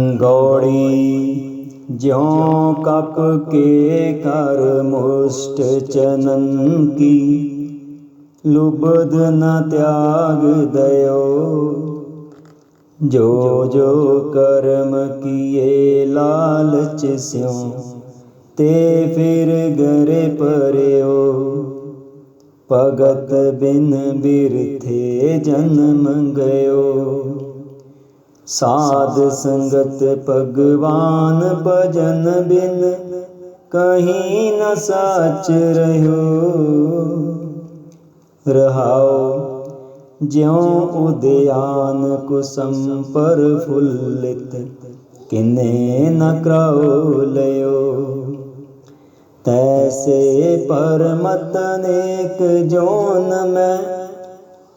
ਗੌੜੀ ਜਿਉ ਕਪ ਕੇ ਕਰ ਮੁਸ਼ਟ ਚਨਨ ਕੀ। ਲੁਬਦ ਨ ਤਿਆਗ ਦਇਓ, ਜੋ ਜੋ ਕਰਮ ਕੀਏ ਲਾਲਚ ਸਿਉ, ਤੇ ਫਿਰ ਗਰੇ ਪਰਿਓ। ਭਗਤ ਬਿਨ ਬਿਰਥੇ ਜਨਮ ਗਇਓ। ਸਾਧ ਸੰਗਤ ਭਗਵਾਨ ਭਜਨ ਬਿਨ ਕਹੀਂ ਨ ਸਾਚ ਰਹਿਓ। ਰਹਾਉ ਜਿਉ ਉਦਿਆਨ ਕੁਸਮ ਪਰ ਫੁੱਲਿਤ ਕਿਨੇ ਨ ਕਰਾਉ ਲਿਓ ਤੈਸੇ ਪਰਮਤ ਨੇਕ ਜੋਨ ਮੈਂ,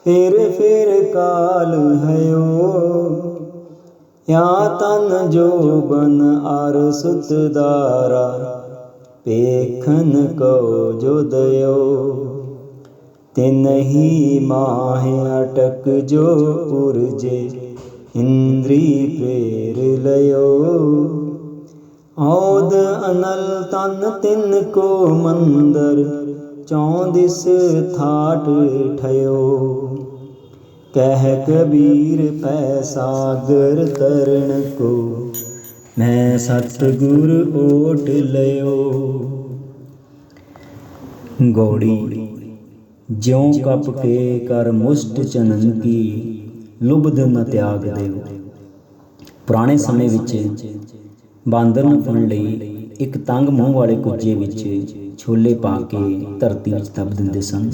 ਫਿਰ ਫਿਰ ਕਾਲ ਹਯੋ ਯਾ ਤਨ ਜੋਬਨ ਅਰ ਸੁਤ ਦਾਰਾ, ਪੇਖਨ ਕੋ ਜੁਦਇਓ ਤਿਨਹੀ ਮਾਹ ਅਟਕ ਜੋ ਉਰਜੇ ਇੰਦਰੀ ਪ੍ਰੇਰ ਲਿਓ ਔਦ ਅਨਲ ਤਨ ਤਿਨ ਕੋ ਮੰਦਰ ਚੌਂਦਿਸ ਥਾਟ ਠਇਓ। ਕਹਿ ਕਬੀਰ, ਪੈ ਸਾਗਰ ਤਰਣ ਕੋ, ਮੈਂ ਸਤਿਗੁਰ ਓਟ ਲਿਓ। ਗੋੜੀ, ਜਿਉ ਕਪ ਕੇ ਕਰ ਮੁਸ਼ਟ ਚਨਨ ਕੀ ਲੁਬਧ ਨ ਤਿਆਗ ਦਿਓ। ਪੁਰਾਣੇ ਸਮੇਂ ਵਿੱਚ ਬਾਂਦਰ ਨੂੰ ਫੜਨ ਲਈ ਇੱਕ ਤੰਗ ਮੂੰਹ ਵਾਲੇ ਕੁੱਜੇ ਵਿੱਚ ਛੋਲੇ ਪਾ ਕੇ ਧਰਤੀ ਵਿੱਚ ਦੱਬ ਦਿੰਦੇ ਸਨ।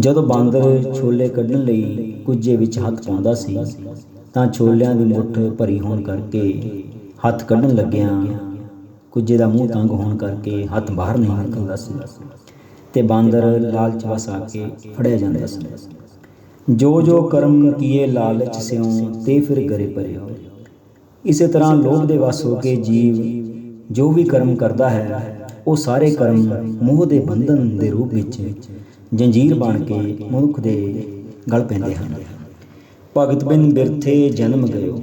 ਜਦੋਂ ਬਾਂਦਰ ਛੋਲੇ ਕੱਢਣ ਲਈ ਕੁੱਜੇ ਵਿੱਚ ਹੱਥ ਪਾਉਂਦਾ ਸੀ, ਤਾਂ ਛੋਲਿਆਂ ਦੀ ਮੁੱਠ ਭਰੀ ਹੋਣ ਕਰਕੇ ਹੱਥ ਕੱਢਣ ਲੱਗਿਆਂ ਕੁੱਜੇ ਦਾ ਮੂੰਹ ਤੰਗ ਹੋਣ ਕਰਕੇ ਹੱਥ ਬਾਹਰ ਨਹੀਂ ਨਿਕਲਦਾ ਸੀ ਤੇ ਬਾਂਦਰ ਲਾਲਚ ਵਸ ਆ ਕੇ ਫੜਿਆ ਜਾਂਦਾ ਸੀ। ਜੋ ਜੋ ਕਰਮ ਕੀਏ ਲਾਲਚ ਸਿਉ, ਤੇ ਫਿਰ ਗਰੇ ਪਰਿਓ ਇਸੇ ਤਰ੍ਹਾਂ ਲੋਭ ਦੇ ਵਸ ਹੋ ਕੇ ਜੀਵ ਜੋ ਵੀ ਕਰਮ ਕਰਦਾ ਹੈ, ਉਹ ਸਾਰੇ ਕਰਮ ਮੋਹ ਦੇ ਬੰਧਨ ਦੇ ਰੂਪ ਵਿੱਚ ਜੰਜੀਰ ਬਣ ਕੇ ਮਨੁੱਖ ਦੇ ਗਲ ਪੈਂਦੇ ਹਨ। ਭਗਤ ਬਿਨ ਬਿਰਥੇ ਜਨਮ ਗਇਓ।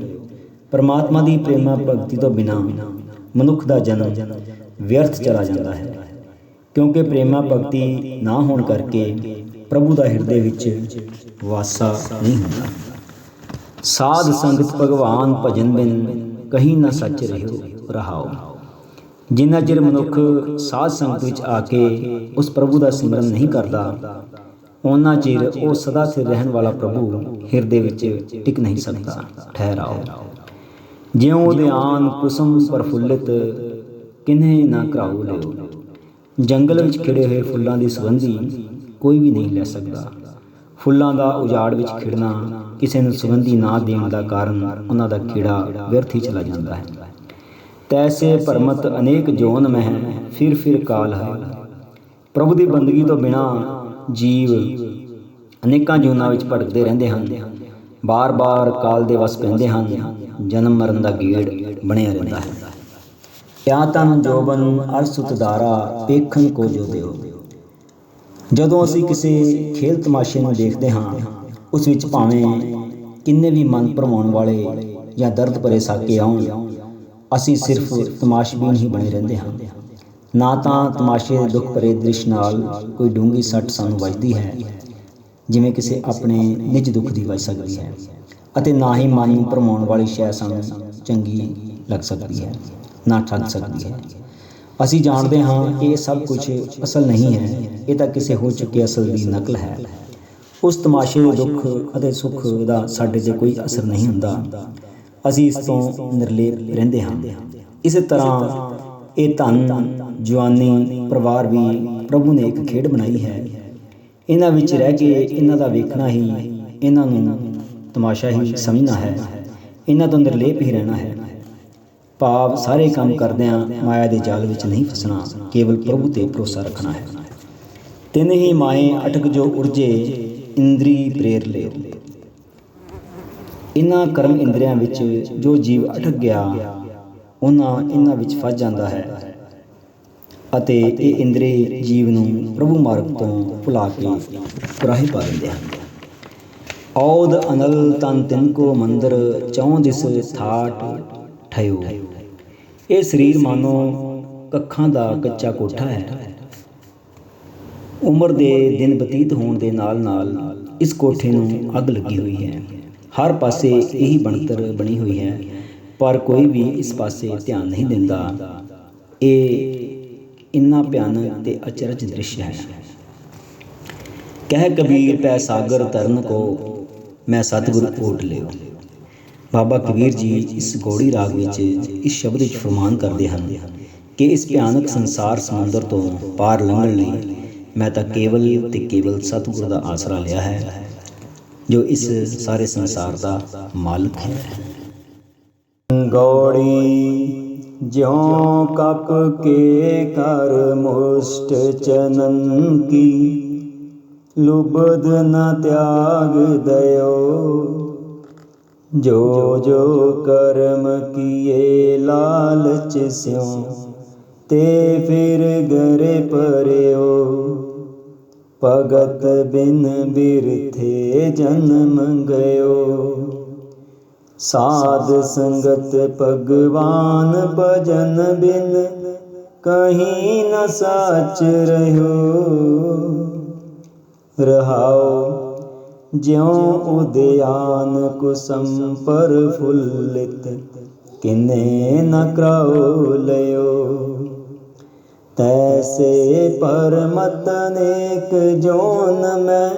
ਪਰਮਾਤਮਾ ਦੀ ਪ੍ਰੇਮਾ ਭਗਤੀ ਤੋਂ ਬਿਨਾ ਮਨੁੱਖ ਦਾ ਜਨਮ ਵਿਅਰਥ ਚਲਾ ਜਾਂਦਾ ਹੈ। ਕਿਉਂਕਿ ਪ੍ਰੇਮਾ ਭਗਤੀ ਨਾ ਹੋਣ ਕਰਕੇ ਪ੍ਰਭੂ ਦਾ ਹਿਰਦੇ ਵਿੱਚ ਵਾਸਾ ਨਹੀਂ ਹੁੰਦਾ। ਸਾਧ ਸੰਗਤ ਭਗਵਾਨ ਭਜਨ ਬਿਨ ਕਹੀਂ ਨਾ ਸੱਚ ਰਹਿਓ, ਰਹਾਓ। ਜਿੰਨਾ ਚਿਰ ਮਨੁੱਖ ਸਾਧ ਸੰਗਤ ਵਿੱਚ ਆ ਕੇ ਉਸ ਪ੍ਰਭੂ ਦਾ ਸਿਮਰਨ ਨਹੀਂ ਕਰਦਾ ਉਹਨਾਂ ਚਿਰ ਉਹ ਸਦਾ ਸਿਰ ਰਹਿਣ ਵਾਲਾ ਪ੍ਰਭੂ ਹਿਰਦੇ ਵਿੱਚ ਟਿਕ ਨਹੀਂ ਸਕਦਾ, ਠਹਿਰਾਓ। ਜਿਉ ਉਦਿਆਨ ਕੁਸਮ ਪ੍ਰਫੁੱਲਿਤ, ਕਿਨੇ ਨਾ ਕਰਾਉ ਲਿਓ। ਜੰਗਲ ਵਿੱਚ ਖਿੜੇ ਹੋਏ ਫੁੱਲਾਂ ਦੀ ਸੁਗੰਧੀ ਕੋਈ ਵੀ ਨਹੀਂ ਲੈ ਸਕਦਾ। ਫੁੱਲਾਂ ਦਾ ਉਜਾੜ ਵਿੱਚ ਖਿੜਨਾ ਕਿਸੇ ਨੂੰ ਸੁਗੰਧੀ ਨਾ ਦੇਣ ਦਾ ਕਾਰਨ ਉਹਨਾਂ ਦਾ ਕੀੜਾ ਵਿਅਰਥ ਹੀ ਚਲਾ ਜਾਂਦਾ ਹੈ। ਤੈਸੇ ਭਰਮਤ ਅਨੇਕ ਜੋਨ ਮਹਿ, ਫਿਰ ਫਿਰ ਕਾਲ ਹੈ। ਪ੍ਰਭੂ ਦੀ ਬੰਦਗੀ ਤੋਂ ਬਿਨਾ ਜੀਵ ਅਨੇਕਾਂ ਜੋਨਾਂ ਵਿੱਚ ਭਟਕਦੇ ਰਹਿੰਦੇ ਹਨ। ਬਾਰ-ਬਾਰ ਕਾਲ ਦੇ ਵਸ ਪੈਂਦੇ ਹਨ। ਜਨਮ ਮਰਨ ਦਾ ਗੇੜ ਬਣਿਆ ਰਹਿੰਦਾ ਹੈ। ਕਿਆ ਤਨ ਜੋਬਨ ਅਰਸੁਤ ਦਾਰਾ ਪੇਖਨ ਕੋ ਜੋ ਦਿਓ। ਜਦੋਂ ਅਸੀਂ ਕਿਸੇ ਖੇਲ ਤਮਾਸ਼ੇ ਨੂੰ ਦੇਖਦੇ ਹਾਂ, ਉਸ ਵਿੱਚ ਭਾਵੇਂ ਕਿੰਨੇ ਵੀ ਮਨ ਭਰਮਾਉਣ ਵਾਲੇ ਜਾਂ ਦਰਦ ਭਰੇ ਸਾਕੇ ਆਉਣ ਅਸੀਂ ਸਿਰਫ ਤਮਾਸ਼ਬੀਨ ਹੀ ਬਣੇ ਰਹਿੰਦੇ ਹਾਂ। ਨਾ ਤਾਂ ਤਮਾਸ਼ੇ ਦੇ ਦੁੱਖ ਭਰੇ ਦ੍ਰਿਸ਼ ਨਾਲ ਕੋਈ ਡੂੰਗੀ ਸੱਟ ਸਾਨੂੰ ਵੱਜਦੀ ਹੈ, ਜਿਵੇਂ ਕਿਸੇ ਆਪਣੇ ਨਿੱਜ ਦੁੱਖ ਦੀ ਵੱਜ ਸਕਦੀ ਹੈ ਅਤੇ ਨਾ ਹੀ ਮਨ ਨੂੰ ਭਰਮਾਉਣ ਵਾਲੀ ਸ਼ੈ ਸਾਨੂੰ ਚੰਗੀ ਲੱਗ ਸਕਦੀ ਹੈ, ਨਾ ਠੱਗ ਸਕਦੀ ਹੈ। ਅਸੀਂ ਜਾਣਦੇ ਹਾਂ ਕਿ ਇਹ ਸਭ ਕੁਝ ਅਸਲ ਨਹੀਂ ਹੈ, ਇਹ ਤਾਂ ਕਿਸੇ ਹੋ ਚੁੱਕੇ ਅਸਲ ਦੀ ਨਕਲ ਹੈ। ਉਸ ਤਮਾਸ਼ੇ ਦੇ ਦੁੱਖ ਅਤੇ ਸੁੱਖ ਦਾ ਸਾਡੇ ਤੇ ਕੋਈ ਅਸਰ ਨਹੀਂ ਹੁੰਦਾ। ਅਸੀਂ ਇਸ ਤੋਂ ਨਿਰਲੇਪ ਰਹਿੰਦੇ ਹਾਂ। ਇਸੇ ਤਰ੍ਹਾਂ ਇਹ ਧਨ, ਜਵਾਨੀ, ਪਰਿਵਾਰ ਵੀ ਪ੍ਰਭੂ ਨੇ ਇੱਕ ਖੇਡ ਬਣਾਈ ਹੈ। ਇਹਨਾਂ ਵਿੱਚ ਰਹਿ ਕੇ ਇਹਨਾਂ ਦਾ ਵੇਖਣਾ ਹੀ ਇਹਨਾਂ ਨੂੰ ਤਮਾਸ਼ਾ ਹੀ ਸਮਝਣਾ ਹੈ। ਇਹਨਾਂ ਤੋਂ ਨਿਰਲੇਪ ਹੀ ਰਹਿਣਾ ਹੈ। ਭਾਵ ਸਾਰੇ ਕੰਮ ਕਰਦਿਆਂ ਮਾਇਆ ਦੇ ਜਾਲ ਵਿੱਚ ਨਹੀਂ ਫਸਣਾ, ਕੇਵਲ ਪ੍ਰਭੂ ਤੇ ਭਰੋਸਾ ਰੱਖਣਾ ਹੈ। ਤਿੰਨ ਹੀ ਮਾਏ ਅਟਕ ਜੋ ਉਰਜੇ, ਇੰਦਰੀ ਪ੍ਰੇਰ ਲੈ ਇਨ੍ਹਾਂ ਕਰਮ ਇੰਦਰੀਆਂ ਵਿੱਚ ਜੋ ਜੀਵ ਅਟਕ ਗਿਆ, ਉਹਨਾਂ ਇਹਨਾਂ ਵਿੱਚ ਫਸ ਜਾਂਦਾ ਹੈ ਅਤੇ ਇਹ ਇੰਦਰੀ ਜੀਵ ਨੂੰ ਪ੍ਰਭੂ ਮਾਰਗ ਤੋਂ ਭੁਲਾ ਕੇ ਕੁਰਾਹੇ ਪਾ ਦਿੰਦੇ ਹਨ। ਔਦ ਅਨਲ ਤਨ ਤਿਨ ਕੋ ਮੰਦਰ, ਚੌਂ ਦਿਸ ਥਾਟ ਠਇਓ ਇਹ ਸਰੀਰ ਮਾਨੋ ਕੱਖਾਂ ਦਾ ਕੱਚਾ ਕੋਠਾ ਹੈ। ਉਮਰ ਦੇ ਦਿਨ ਬਤੀਤ ਹੋਣ ਦੇ ਨਾਲ ਨਾਲ ਇਸ ਕੋਠੇ ਨੂੰ ਅੱਗ ਲੱਗੀ ਹੋਈ ਹੈ। ਹਰ ਪਾਸੇ ਇਹੀ ਬਣਤਰ ਬਣੀ ਹੋਈ ਹੈ, ਪਰ ਕੋਈ ਵੀ ਇਸ ਪਾਸੇ ਧਿਆਨ ਨਹੀਂ ਦਿੰਦਾ। ਇਹ ਇੰਨਾ ਭਿਆਨਕ ਤੇ ਅਚਰਜ ਦ੍ਰਿਸ਼ ਹੈ। ਕਹਿ ਕਬੀਰ, ਪੈ ਸਾਗਰ ਤਰਨ ਕੋ, ਮੈਂ ਸਤਿਗੁਰ ਓਟ ਲਿਓ। ਬਾਬਾ ਕਬੀਰ ਜੀ ਇਸ ਗੋੜੀ ਰਾਗ ਵਿੱਚ ਇਸ ਸ਼ਬਦ ਵਿੱਚ ਫਰਮਾਨ ਕਰਦੇ ਹਨ ਕਿ ਇਸ ਭਿਆਨਕ ਸੰਸਾਰ ਸਮੁੰਦਰ ਤੋਂ ਪਾਰ ਲੰਘਣ ਲਈ ਮੈਂ ਤਾਂ ਕੇਵਲ ਤੇ ਕੇਵਲ ਸਤਿਗੁਰ ਦਾ ਆਸਰਾ ਲਿਆ ਹੈ। ਜੋ ਇਸ ਸਾਰੇ ਸੰਸਾਰ ਦਾ ਮਾਲਕ ਹੈ। ਗੌੜੀ ਜਿਉ ਕਪ ਕੇ ਕਰ ਮੁਸ਼ਟ ਚਨਨ ਕੀ ਲੁਬਦ ਨ ਤਿਆਗ ਦਇਓ, ਜੋ ਜੋ ਕਰਮ ਕੀਏ ਲਾਲਚ ਸਿਉ, ਤੇ ਫਿਰ ਗਰੇ ਪਰਿਓ। ਭਗਤ ਬਿਨ ਬਿਰਥੇ ਜਨਮ ਗਇਓ। ਸਾਧ ਸੰਗਤ ਭਗਵਾਨ ਭਜਨ ਬਿਨ ਕਹੀਂ ਨ ਸਾਚ ਰਹਿਓ। ਰਹਾਓ ਜਿਉ ਉਦਿਆਨ ਕੁਸਮ ਪਰ ਫੁੱਲਿਤ, ਕਿਨੇ ਨ ਕਰਾਉ ਲਿਓ ਤੈਸੇ ਪਰਮਤ ਨੇਕ ਜੋਨ ਮੈਂ,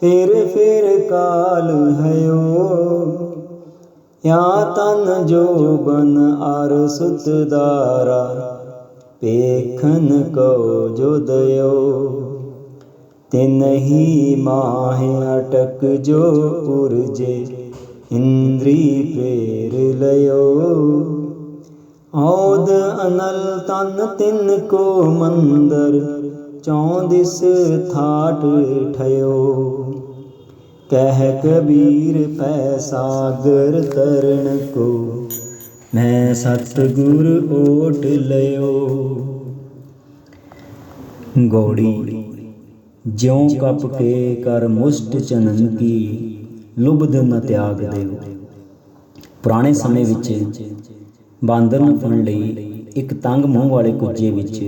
ਫਿਰ ਫਿਰ ਕਾਲ ਹਯੋ ਯਾ ਤਨ ਜੋਬਨ ਅਰ ਸੁਤ ਦਾਰਾ ਪੇਖਨ ਕੋ ਜੋ ਦਇਓ ਤਿਨਹੀ ਮਾਹਿ ਅਟਕ ਜੋ ਪੁਰਜੇ, ਇੰਦਰੀ ਪ੍ਰੇਰ ਲਿਓ ਔਦ ਅਨਲ ਤਨ ਤਿਨ ਕੋ ਮੰਦਰ, ਚੌਂ ਥਾਟ ਠਇਓ। ਕਹਿ ਕਬੀਰ, ਪੈ ਸਾਗਰ ਤਰਣ ਕੋ, ਮੈਂ ਸਤਿਗੁਰ ਓਟ ਲਿਓ ਗੋੜੀ, ਜਿਉ ਕਪ ਕੇ ਕਰ ਮੁਸ਼ਟ ਚਨਨ ਕੀ, ਲੁਬਧ ਨ ਤਿਆਗ ਦਿਓ। ਪੁਰਾਣੇ ਸਮੇਂ ਵਿੱਚ ਬਾਂਦਰ ਨੂੰ ਫੜਨ ਲਈ ਇੱਕ ਤੰਗ ਮੂੰਹ ਵਾਲੇ ਕੁੱਜੇ ਵਿੱਚ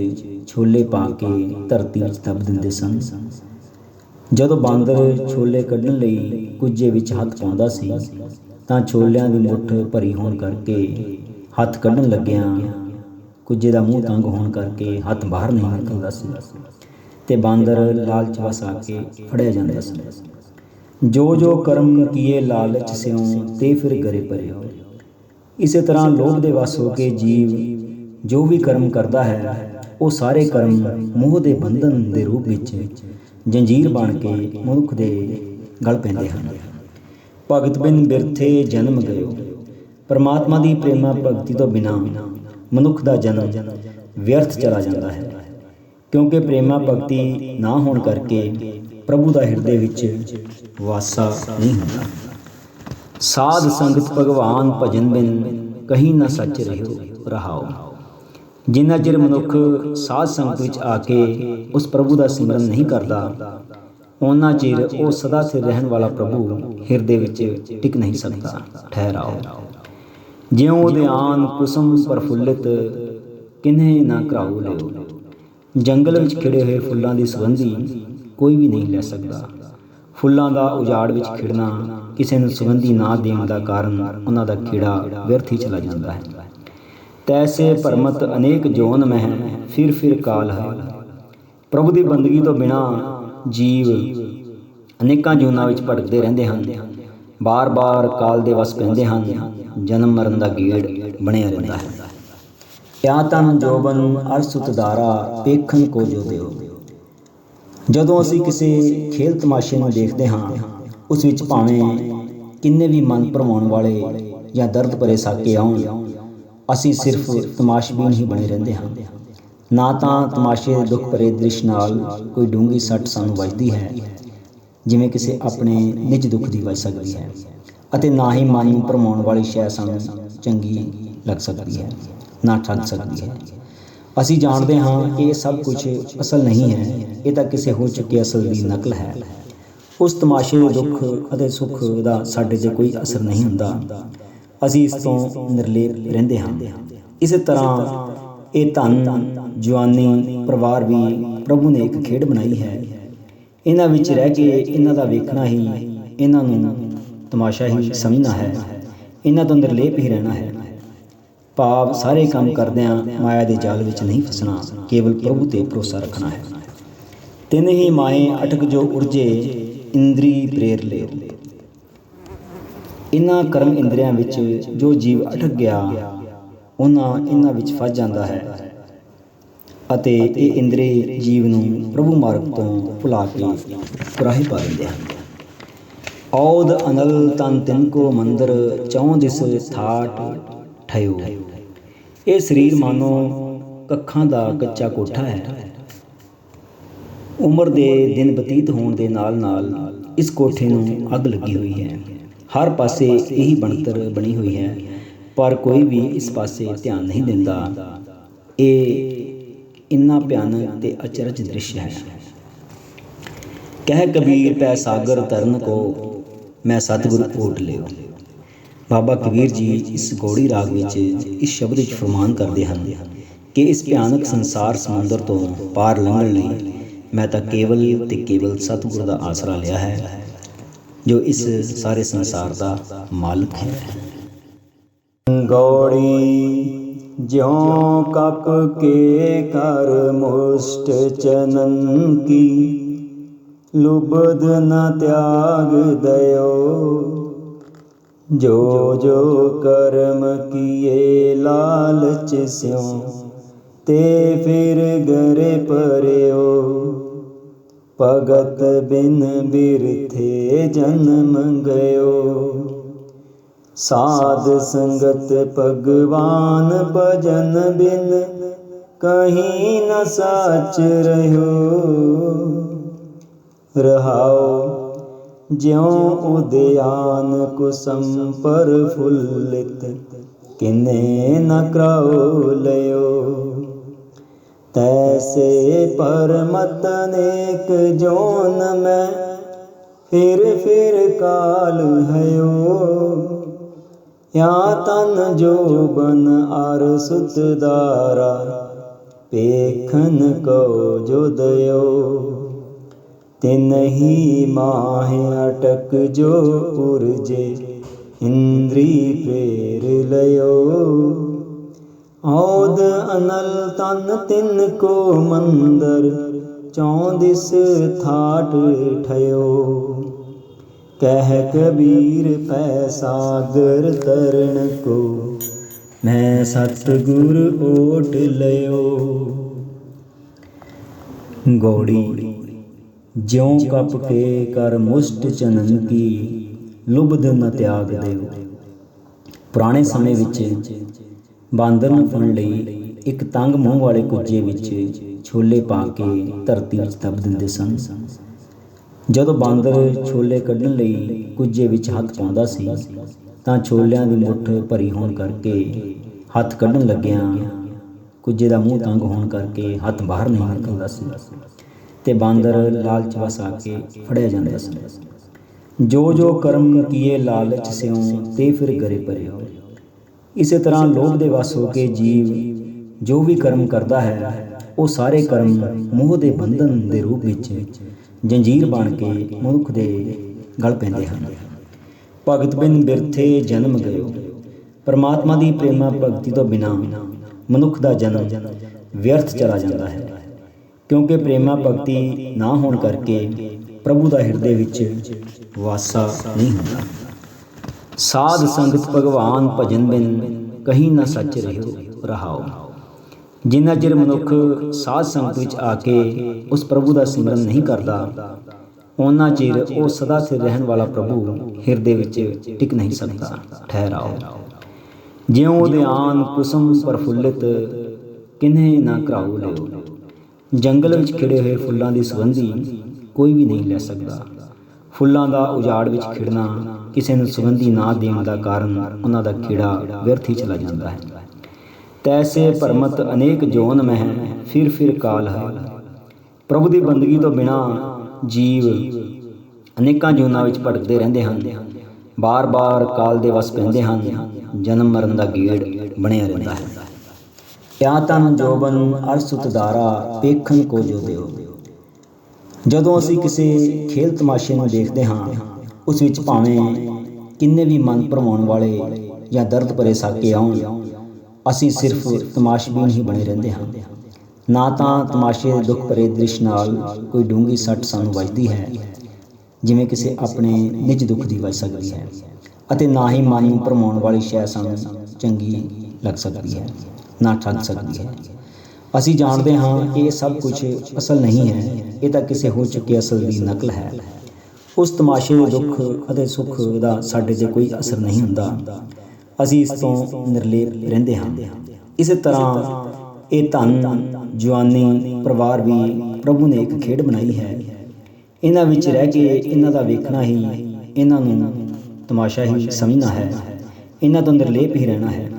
ਛੋਲੇ ਪਾ ਕੇ ਧਰਤੀ ਵਿੱਚ ਦੱਬ ਦਿੰਦੇ ਸਨ। ਜਦੋਂ ਬਾਂਦਰ ਛੋਲੇ ਕੱਢਣ ਲਈ ਕੁੱਜੇ ਵਿੱਚ ਹੱਥ ਪਾਉਂਦਾ ਸੀ, ਤਾਂ ਛੋਲਿਆਂ ਦੀ ਮੁੱਠ ਭਰੀ ਹੋਣ ਕਰਕੇ ਹੱਥ ਕੱਢਣ ਲੱਗਿਆਂ ਕੁੱਜੇ ਦਾ ਮੂੰਹ ਤੰਗ ਹੋਣ ਕਰਕੇ ਹੱਥ ਬਾਹਰ ਨਹੀਂ ਨਿਕਲਦਾ ਸੀ ਤੇ ਬਾਂਦਰ ਲਾਲਚ ਵਸ ਆ ਕੇ ਫੜਿਆ ਜਾਂਦਾ ਸੀ। ਜੋ ਜੋ ਕਰਮ ਕੀਏ ਲਾਲਚ ਸਿਉ, ਤੇ ਫਿਰ ਗਰੇ ਪਰਿਓ ਇਸੇ ਤਰ੍ਹਾਂ ਲੋਭ ਦੇ ਵਸ ਹੋ ਕੇ ਜੀਵ ਜੋ ਵੀ ਕਰਮ ਕਰਦਾ ਹੈ ਉਹ ਸਾਰੇ ਕਰਮ ਮੋਹ ਦੇ ਬੰਧਨ ਦੇ ਰੂਪ ਵਿੱਚ ਜੰਜੀਰ ਬਣ ਕੇ ਮਨੁੱਖ ਦੇ ਗਲ ਪੈਂਦੇ ਹਨ। ਭਗਤ ਬਿਨ ਬਿਰਥੇ ਜਨਮ ਗਇਓ। ਪਰਮਾਤਮਾ ਦੀ ਪ੍ਰੇਮਾ ਭਗਤੀ ਤੋਂ ਬਿਨਾ ਮਨੁੱਖ ਦਾ ਜਨਮ ਵਿਅਰਥ ਚਲਾ ਜਾਂਦਾ ਹੈ। ਕਿਉਂਕਿ ਪ੍ਰੇਮਾ ਭਗਤੀ ਨਾ ਹੋਣ ਕਰਕੇ ਪ੍ਰਭੂ ਦਾ ਹਿਰਦੇ ਵਿੱਚ ਵਾਸਾ ਨਹੀਂ ਹੁੰਦਾ। ਸਾਧ ਸੰਗਤ ਭਗਵਾਨ ਭਜਨ ਬਿਨ ਕਹੀਂ ਨਾ ਸੱਚ ਰਹਿਓ, ਰਹਾਓ। ਜਿੰਨਾ ਚਿਰ ਮਨੁੱਖ ਸਾਧ ਸੰਗਤ ਵਿੱਚ ਆ ਕੇ ਉਸ ਪ੍ਰਭੂ ਦਾ ਸਿਮਰਨ ਨਹੀਂ ਕਰਦਾ ਉਹਨਾਂ ਚਿਰ ਉਹ ਸਦਾ ਸਿਰ ਰਹਿਣ ਵਾਲਾ ਪ੍ਰਭੂ ਹਿਰਦੇ ਵਿੱਚ ਟਿਕ ਨਹੀਂ ਸਕਦਾ, ਠਹਿਰਾਓ। ਜਿਉ ਉਦਿਆਨ ਕੁਸਮ ਪ੍ਰਫੁੱਲਿਤ ਕਿਨੇ ਨਾ ਕਰਾਉ ਲਿਓ ਜੰਗਲ ਵਿੱਚ ਖਿੜੇ ਹੋਏ ਫੁੱਲਾਂ ਦੀ ਸੁਗੰਧੀ ਕੋਈ ਵੀ ਨਹੀਂ ਲੈ ਸਕਦਾ। ਫੁੱਲਾਂ ਦਾ ਉਜਾੜ ਵਿੱਚ ਖਿੜਨਾ, ਕਿਸੇ ਨੂੰ ਸੁਗੰਧੀ ਨਾ ਦੇਣ ਦਾ ਕਾਰਨ ਉਹਨਾਂ ਦਾ ਕੀੜਾ ਵਿਅਰਥ ਹੀ ਚਲਾ ਜਾਂਦਾ ਹੈ। ਤੈਸੇ ਪਰਮਤ ਅਨੇਕ ਜੋਨ ਮਹਿ, ਫਿਰ ਫਿਰ ਕਾਲ ਹੈ। ਪ੍ਰਭੂ ਦੀ ਬੰਦਗੀ ਤੋਂ ਬਿਨਾ ਜੀਵ ਅਨੇਕਾਂ ਜੋਨਾਂ ਵਿੱਚ ਭਟਕਦੇ ਰਹਿੰਦੇ ਹਨ। ਬਾਰ-ਬਾਰ ਕਾਲ ਦੇ ਵਸ ਪੈਂਦੇ ਹਨ। ਜਨਮ ਮਰਨ ਦਾ ਗੇੜ ਬਣਿਆ ਰਹਿੰਦਾ ਹੈ। ਕਿਆ ਤਨ ਜੋਬਨ ਅਰਸੁਤ ਦਾਰਾ ਪੇਖਨ ਕੋ ਜੋ ਦਿਓ। ਜਦੋਂ ਅਸੀਂ ਕਿਸੇ ਖੇਲ ਤਮਾਸ਼ੇ ਨੂੰ ਦੇਖਦੇ ਹਾਂ, ਉਸ ਵਿੱਚ ਭਾਵੇਂ ਕਿੰਨੇ ਵੀ ਮਨ ਭਰਮਾਉਣ ਵਾਲੇ ਜਾਂ ਦਰਦ ਭਰੇ ਸਾਕੇ ਆਉਣ, ਅਸੀਂ ਸਿਰਫ ਤਮਾਸ਼ਬੀਨ ਹੀ ਬਣੇ ਰਹਿੰਦੇ ਹਾਂ। ਨਾ ਤਾਂ ਤਮਾਸ਼ੇ ਦੇ ਦੁੱਖ ਭਰੇ ਦ੍ਰਿਸ਼ ਨਾਲ ਕੋਈ ਡੂੰਗੀ ਸੱਟ ਸਾਨੂੰ ਵੱਜਦੀ ਹੈ, ਜਿਵੇਂ ਕਿਸੇ ਆਪਣੇ ਨਿੱਜ ਦੁੱਖ ਦੀ ਵੱਜ ਸਕਦੀ ਹੈ ਅਤੇ ਨਾ ਹੀ ਮਨ ਨੂੰ ਭਰਮਾਉਣ ਵਾਲੀ ਸ਼ੈ ਸਾਨੂੰ ਚੰਗੀ ਲੱਗ ਸਕਦੀ ਹੈ, ਨਾ ਠੱਗ ਸਕਦੀ ਹੈ। ਅਸੀਂ ਜਾਣਦੇ ਹਾਂ ਕਿ ਇਹ ਸਭ ਕੁਝ ਅਸਲ ਨਹੀਂ ਹੈ, ਇਹ ਤਾਂ ਕਿਸੇ ਹੋ ਚੁੱਕੇ ਅਸਲ ਦੀ ਨਕਲ ਹੈ। ਉਸ ਤਮਾਸ਼ੇ ਦੇ ਦੁੱਖ ਅਤੇ ਸੁੱਖ ਦਾ ਸਾਡੇ ਤੇ ਕੋਈ ਅਸਰ ਨਹੀਂ ਹੁੰਦਾ। ਅਸੀਂ ਇਸ ਤੋਂ ਨਿਰਲੇਪ ਰਹਿੰਦੇ ਹਾਂ। ਇਸੇ ਤਰ੍ਹਾਂ ਇਹ ਧਨ, ਜਵਾਨੀ, ਪਰਿਵਾਰ ਵੀ ਪ੍ਰਭੂ ਨੇ ਇੱਕ ਖੇਡ ਬਣਾਈ ਹੈ। ਇਹਨਾਂ ਵਿੱਚ ਰਹਿ ਕੇ ਇਹਨਾਂ ਦਾ ਵੇਖਣਾ ਹੀ ਇਹਨਾਂ ਨੂੰ ਤਮਾਸ਼ਾ ਹੀ ਸਮਝਣਾ ਹੈ। ਇਹਨਾਂ ਤੋਂ ਨਿਰਲੇਪ ਹੀ ਰਹਿਣਾ ਹੈ। ਭਾਵ ਸਾਰੇ ਕੰਮ ਕਰਦਿਆਂ ਮਾਇਆ ਦੇ ਜਾਲ ਵਿੱਚ ਨਹੀਂ ਫਸਣਾ, ਕੇਵਲ ਪ੍ਰਭੂ ਤੇ ਭਰੋਸਾ ਰੱਖਣਾ ਹੈ। ਤਿੰਨ ਹੀ ਮਾਏ ਅਟਕ ਜੋ ਉਰਜੇ, ਇੰਦਰੀ ਪ੍ਰੇਰ ਲੈ ਇਨ੍ਹਾਂ ਕਰਮ ਇੰਦਰੀਆਂ ਵਿੱਚ ਜੋ ਜੀਵ ਅਟਕ ਗਿਆ ਉਹਨਾਂ ਇਹਨਾਂ ਵਿੱਚ ਫਸ ਜਾਂਦਾ ਹੈ ਅਤੇ ਇਹ ਇੰਦਰੀ ਜੀਵ ਨੂੰ ਪ੍ਰਭੂ ਮਾਰਗ ਤੋਂ ਭੁਲਾ ਕੇ ਕੁਰਾਹੇ ਪਾ ਦਿੰਦੇ ਹਨ। ਔਦ ਅਨਲ ਤਨ ਤਿਨ ਕੋ ਮੰਦਰ, ਚੌਂ ਦਿਸ ਥਾਟ ਠਇਓ। ਇਹ ਸਰੀਰ ਮਾਨੋ ਕੱਖਾਂ ਦਾ ਕੱਚਾ ਕੋਠਾ ਹੈ। ਉਮਰ ਦੇ ਦਿਨ ਬਤੀਤ ਹੋਣ ਦੇ ਨਾਲ-ਨਾਲ ਇਸ ਕੋਠੇ ਨੂੰ ਅੱਗ ਲੱਗੀ ਹੋਈ ਹੈ। ਹਰ ਪਾਸੇ ਇਹੀ ਬਣਤਰ ਬਣੀ ਹੋਈ ਹੈ, ਪਰ ਕੋਈ ਵੀ ਇਸ ਪਾਸੇ ਧਿਆਨ ਨਹੀਂ ਦਿੰਦਾ। ਇਹ ਇੰਨਾ ਭਿਆਨਕ ਤੇ ਅਚਰਜ ਦ੍ਰਿਸ਼ ਹੈ। ਕਹਿ ਕਬੀਰ, ਪੈ ਸਾਗਰ ਤਰਨ ਕੋ, ਮੈਂ ਸਤਿਗੁਰ ਓਟ ਲਿਓ। ਬਾਬਾ ਕਬੀਰ ਜੀ ਇਸ ਗੋੜੀ ਰਾਗ ਵਿੱਚ ਇਸ ਸ਼ਬਦ ਵਿੱਚ ਫਰਮਾਨ ਕਰਦੇ ਹਨ ਕਿ ਇਸ ਭਿਆਨਕ ਸੰਸਾਰ ਸਮੁੰਦਰ ਤੋਂ ਪਾਰ ਲੰਘਣ ਲਈ ਮੈਂ ਤਾਂ ਕੇਵਲ ਤੇ ਕੇਵਲ ਸਤਿਗੁਰ ਦਾ ਆਸਰਾ ਲਿਆ ਹੈ, ਜੋ ਇਸ ਸਾਰੇ ਸੰਸਾਰ ਦਾ ਮਾਲਕ ਹੈ। ਗੌੜੀ ਜਿਉ ਕਪ ਕੇ ਕਰ ਮੁਸ਼ਟ ਚਨਨ ਕੀ ਲੁਬਦ ਨ ਤਿਆਗ ਦਇਓ। ਜੋ ਜੋ ਕਰਮ ਕੀਏ ਲਾਲਚ ਸਿਉ, ਤੇ ਫਿਰ ਗਰੇ ਪਰਿਓ ਭਗਤ ਬਿਨ ਬਿਰਥੇ ਜਨਮ ਗਇਓ। ਸਾਧ ਸੰਗਤ ਭਗਵਾਨ ਭਜਨ ਬਿਨ ਕਹੀਂ ਨ ਸਾਚ ਰਹਿਓ। ਰਹਾਓ ਜਿਉ ਉਦਿਆਨ ਕੁਸਮ ਪਰ ਫੁੱਲਿਤ, ਕਿਨੇ ਨ ਕਰਾਉ ਲਿਓ ਤੈਸੇ ਪਰਮਤ ਨੇਕ ਜੋਨ ਮੈਂ, ਫਿਰ ਫਿਰ ਕਾਲ ਹਯੋ ਯਾ ਤਨ ਜੋਬਨ ਅਰ ਸੁਤ ਦਾਰਾ ਪੇਖਨ ਕੋ ਜੋ ਦਇਓ ਤਿਨਹੀ ਮਾਹਿ ਅਟਕ ਜੋ ਪੁਰਜੇ, ਇੰਦਰੀ ਪ੍ਰੇਰ ਲਿਓ ਔਦ ਅਨਲ ਤਨ ਤਿਨ ਕੋ ਮੰਦਰ, ਚੌਂ ਥਾਟ ਠਇਓ। ਕਹਿ ਕਬੀਰ ਪੈ ਸਾਗਰ ਤਰਨ ਕੋ, ਮੈਂ ਸਤਿਗੁਰ ਓਟ ਲਿਓ ਗੋੜੀ ਜਿਉਂ ਕਪ ਕੇ ਕਰ ਮੁਸ਼ਟ ਚਨਨ ਕੀ, ਲੁਬਧ ਨ ਤਿਆਗ ਦੇਵ ਪੁਰਾਣੇ ਸਮੇਂ ਵਿੱਚ ਬਾਂਦਰ ਨੂੰ ਫੜਨ ਲਈ ਇੱਕ ਤੰਗ ਮੂੰਹ ਵਾਲੇ ਕੁੱਜੇ ਵਿੱਚ ਛੋਲੇ ਪਾ ਕੇ ਧਰਤੀ ਵਿੱਚ ਦਬ ਦਿੰਦੇ ਸਨ। ਜਦੋਂ ਬਾਂਦਰ ਛੋਲੇ ਕੱਢਣ ਲਈ ਕੁੱਜੇ ਵਿੱਚ ਹੱਥ ਪਾਉਂਦਾ ਸੀ, ਤਾਂ ਛੋਲਿਆਂ ਦੀ ਮੁੱਠ ਭਰੀ ਹੋਣ ਕਰਕੇ ਹੱਥ ਕੱਢਣ ਲੱਗਿਆਂ ਕੁੱਜੇ ਦਾ ਮੂੰਹ ਤੰਗ ਹੋਣ ਕਰਕੇ ਹੱਥ ਬਾਹਰ ਨਹੀਂ ਨਿਕਲਦਾ ਸੀ। ਤੇ ਬਾਂਦਰ ਲਾਲਚ ਵਸ ਆ ਕੇ ਫੜਿਆ ਜਾਂਦਾ ਸੀ। ਜੋ ਜੋ ਕਰਮ ਕੀਏ ਲਾਲਚ ਸਿਉ, ਤੇ ਫਿਰ ਗਰੇ ਪਰਿਓ ਇਸੇ ਤਰ੍ਹਾਂ ਲੋਭ ਦੇ ਵਸ ਹੋ ਕੇ ਜੀਵ ਜੋ ਵੀ ਕਰਮ ਕਰਦਾ ਹੈ, ਉਹ ਸਾਰੇ ਕਰਮ ਮੋਹ ਦੇ ਬੰਧਨ ਦੇ ਰੂਪ ਵਿੱਚ ਜੰਜੀਰ ਬਣ ਕੇ ਮਨੁੱਖ ਦੇ ਗਲ ਪੈਂਦੇ ਹਨ। ਭਗਤ ਬਿਨ ਬਿਰਥੇ ਜਨਮ ਗਇਓ। ਪਰਮਾਤਮਾ ਦੀ ਪ੍ਰੇਮਾ ਭਗਤੀ ਤੋਂ ਬਿਨਾ ਮਨੁੱਖ ਦਾ ਜਨਮ ਵਿਅਰਥ ਚਲਾ ਜਾਂਦਾ ਹੈ। ਕਿਉਂਕਿ ਪ੍ਰੇਮਾ ਭਗਤੀ ਨਾ ਹੋਣ ਕਰਕੇ ਪ੍ਰਭੂ ਦਾ ਹਿਰਦੇ ਵਿੱਚ ਵਾਸਾ ਨਹੀਂ ਹੁੰਦਾ। ਸਾਧ ਸੰਗਤ ਭਗਵਾਨ ਭਜਨ ਬਿਨ ਕਹੀਂ ਨਾ ਸੱਚ ਰਹਿਓ, ਰਹਾਓ। ਜਿੰਨਾ ਚਿਰ ਮਨੁੱਖ ਸਾਧ ਸੰਗਤ ਵਿੱਚ ਆ ਕੇ ਉਸ ਪ੍ਰਭੂ ਦਾ ਸਿਮਰਨ ਨਹੀਂ ਕਰਦਾ ਉਹਨਾਂ ਚਿਰ ਉਹ ਸਦਾ ਸਿਰ ਰਹਿਣ ਵਾਲਾ ਪ੍ਰਭੂ ਹਿਰਦੇ ਵਿੱਚ ਟਿਕ ਨਹੀਂ ਸਕਦਾ, ਠਹਿਰਾਓ। ਜਿਉ ਉਦਿਆਨ ਕੁਸਮ ਪ੍ਰਫੁੱਲਿਤ ਕਿਨੇ ਨਾ ਕਰਾਉ ਲਿਓ ਜੰਗਲ ਵਿੱਚ ਖਿੜੇ ਹੋਏ ਫੁੱਲਾਂ ਦੀ ਸੁਗੰਧੀ ਕੋਈ ਵੀ ਨਹੀਂ ਲੈ ਸਕਦਾ। ਫੁੱਲਾਂ ਦਾ ਉਜਾੜ ਵਿੱਚ ਖਿੜਨਾ ਕਿਸੇ ਨੂੰ ਸੁਗੰਧੀ ਨਾ ਦੇਣ ਦਾ ਕਾਰਨ ਉਹਨਾਂ ਦਾ ਕੀੜਾ ਵਿਅਰਥ ਹੀ ਚਲਾ ਜਾਂਦਾ ਹੈ। ਤੈਸੇ ਪਰਮਤ ਅਨੇਕ ਜੋਨ ਮਹਿ, ਫਿਰ ਫਿਰ ਕਾਲ ਹੈ। ਪ੍ਰਭੂ ਦੀ ਬੰਦਗੀ ਤੋਂ ਬਿਨਾ ਜੀਵ ਅਨੇਕਾਂ ਜੂਨਾਂ ਵਿੱਚ ਭਟਕਦੇ ਰਹਿੰਦੇ ਹਨ। ਬਾਰ-ਬਾਰ ਕਾਲ ਦੇ ਵਸ ਪੈਂਦੇ ਹਨ। ਜਨਮ ਮਰਨ ਦਾ ਗੇੜ ਬਣਿਆ ਰਹਿੰਦਾ ਹੈ। ਕਿਆ ਤਨ ਜੋਬਨ ਅਰਸੁਤ ਦਾਰਾ ਵੇਖਣ ਕੋ ਜੋ ਦਿਓ। ਜਦੋਂ ਅਸੀਂ ਕਿਸੇ ਖੇਲ ਤਮਾਸ਼ੇ ਨੂੰ ਦੇਖਦੇ ਹਾਂ, ਉਸ ਵਿੱਚ ਭਾਵੇਂ ਕਿੰਨੇ ਵੀ ਮਨ ਭਰਮਾਉਣ ਵਾਲੇ ਜਾਂ ਦਰਦ ਭਰੇ ਸਾਕੇ ਆਉਣ, ਅਸੀਂ ਸਿਰਫ ਤਮਾਸ਼ਬੀਨ ਹੀ ਬਣੇ ਰਹਿੰਦੇ ਹਾਂ। ਨਾ ਤਾਂ ਤਮਾਸ਼ੇ ਦੇ ਦੁੱਖ ਭਰੇ ਦ੍ਰਿਸ਼ ਨਾਲ ਕੋਈ ਡੂੰਗੀ ਸੱਟ ਸਾਨੂੰ ਵੱਜਦੀ ਹੈ, ਜਿਵੇਂ ਕਿਸੇ ਆਪਣੇ ਨਿੱਜ ਦੁੱਖ ਦੀ ਵੱਜ ਸਕਦੀ ਹੈ, ਅਤੇ ਨਾ ਹੀ ਮਨ ਨੂੰ ਭਰਮਾਉਣ ਵਾਲੀ ਸ਼ੈ ਸਾਨੂੰ ਚੰਗੀ ਲੱਗ ਸਕਦੀ ਹੈ। ਨਾ ਠੱਗ ਸਕਦੀ ਹੈ। ਅਸੀਂ ਜਾਣਦੇ ਹਾਂ ਕਿ ਇਹ ਸਭ ਕੁਝ ਅਸਲ ਨਹੀਂ ਹੈ। ਇਹ ਤਾਂ ਕਿਸੇ ਹੋ ਚੁੱਕੇ ਅਸਲ ਦੀ ਨਕਲ ਹੈ। ਉਸ ਤਮਾਸ਼ੇ ਦੇ ਦੁੱਖ ਅਤੇ ਸੁੱਖ ਦਾ ਸਾਡੇ ਤੇ ਕੋਈ ਅਸਰ ਨਹੀਂ ਹੁੰਦਾ। ਅਸੀਂ ਇਸ ਤੋਂ ਨਿਰਲੇਪ ਰਹਿੰਦੇ ਹਾਂ। ਇਸੇ ਤਰ੍ਹਾਂ ਇਹ ਧਨ, ਜਵਾਨੀ, ਪਰਿਵਾਰ ਵੀ ਪ੍ਰਭੂ ਨੇ ਇੱਕ ਖੇਡ ਬਣਾਈ ਹੈ। ਇਹਨਾਂ ਵਿੱਚ ਰਹਿ ਕੇ ਇਹਨਾਂ ਦਾ ਵੇਖਣਾ ਹੀ ਇਹਨਾਂ ਨੂੰ ਤਮਾਸ਼ਾ ਹੀ ਸਮਝਣਾ ਹੈ। ਇਹਨਾਂ ਤੋਂ ਨਿਰਲੇਪ ਹੀ ਰਹਿਣਾ ਹੈ।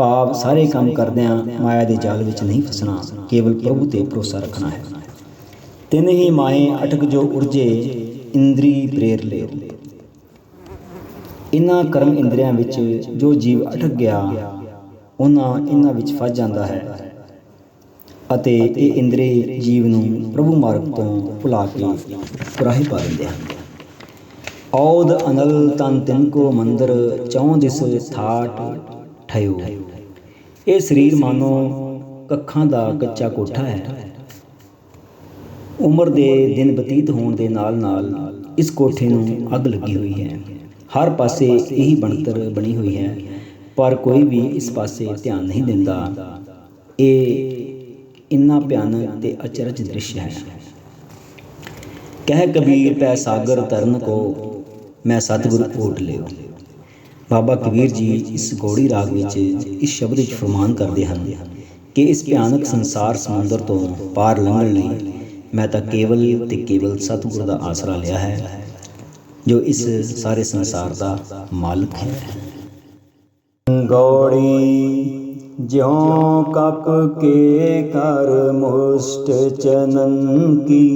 ਭਾਵ ਸਾਰੇ ਕੰਮ ਕਰਦਿਆਂ ਮਾਇਆ ਦੇ ਜਾਲ ਵਿੱਚ ਨਹੀਂ ਫਸਣਾ, ਕੇਵਲ ਪ੍ਰਭੂ ਤੇ ਭਰੋਸਾ ਰੱਖਣਾ ਹੈ। ਤਿੰਨ ਹੀ ਮਾਏ ਅਟਕ ਜੋ ਉਰਜੇ, ਇੰਦਰੀ ਪ੍ਰੇਰ ਲੈ ਇਨ੍ਹਾਂ ਕਰਮ ਇੰਦਰੀਆਂ ਵਿੱਚ ਜੋ ਜੀਵ ਅਟਕ ਗਿਆ ਉਹਨਾਂ ਇਹਨਾਂ ਵਿੱਚ ਫਸ ਜਾਂਦਾ ਹੈ ਅਤੇ ਇਹ ਇੰਦਰੀ ਜੀਵ ਨੂੰ ਪ੍ਰਭੂ ਮਾਰਗ ਤੋਂ ਭੁਲਾ ਕੇ ਕੁਰਾਹੇ ਪਾ ਦਿੰਦੇ ਹਨ। ਔਦ ਅਨਲ ਤਨ ਤਿਨ ਕੋ ਮੰਦਰ, ਚੌਂ ਦਿਸ ਥਾਟ ਠਇਓ ਇਹ ਸਰੀਰ ਮਾਨੋ ਕੱਖਾਂ ਦਾ ਕੱਚਾ ਕੋਠਾ ਹੈ। ਉਮਰ ਦੇ ਦਿਨ ਬਤੀਤ ਹੋਣ ਦੇ ਨਾਲ-ਨਾਲ ਇਸ ਕੋਠੇ ਨੂੰ ਅੱਗ ਲੱਗੀ ਹੋਈ ਹੈ। ਹਰ ਪਾਸੇ ਇਹੀ ਬਣਤਰ ਬਣੀ ਹੋਈ ਹੈ, ਪਰ ਕੋਈ ਵੀ ਇਸ ਪਾਸੇ ਧਿਆਨ ਨਹੀਂ ਦਿੰਦਾ। ਇਹ ਇੰਨਾ ਭਿਆਨਕ ਤੇ ਅਚਰਜ ਦ੍ਰਿਸ਼ ਹੈ। ਕਹਿ ਕਬੀਰ, ਪੈ ਸਾਗਰ ਤਰਨ ਕੋ, ਮੈਂ ਸਤਿਗੁਰ ਓਟ ਲਿਓ। ਬਾਬਾ ਕਬੀਰ ਜੀ ਇਸ ਗੋੜੀ ਰਾਗ ਵਿੱਚ ਇਸ ਸ਼ਬਦ ਵਿੱਚ ਫਰਮਾਨ ਕਰਦੇ ਹਨ ਕਿ ਇਸ ਭਿਆਨਕ ਸੰਸਾਰ ਸਮੁੰਦਰ ਤੋਂ ਪਾਰ ਲੰਘਣ ਲਈ ਮੈਂ ਤਾਂ ਕੇਵਲ ਤੇ ਕੇਵਲ ਸਤਿਗੁਰ ਦਾ ਆਸਰਾ ਲਿਆ ਹੈ, ਜੋ ਇਸ ਸਾਰੇ ਸੰਸਾਰ ਦਾ ਮਾਲਕ ਹੈ। ਗੋੜੀ ਜਿਉ ਕਪ ਕੇ ਕਰ ਮੁਸ਼ਟ ਚਨਨ ਕੀ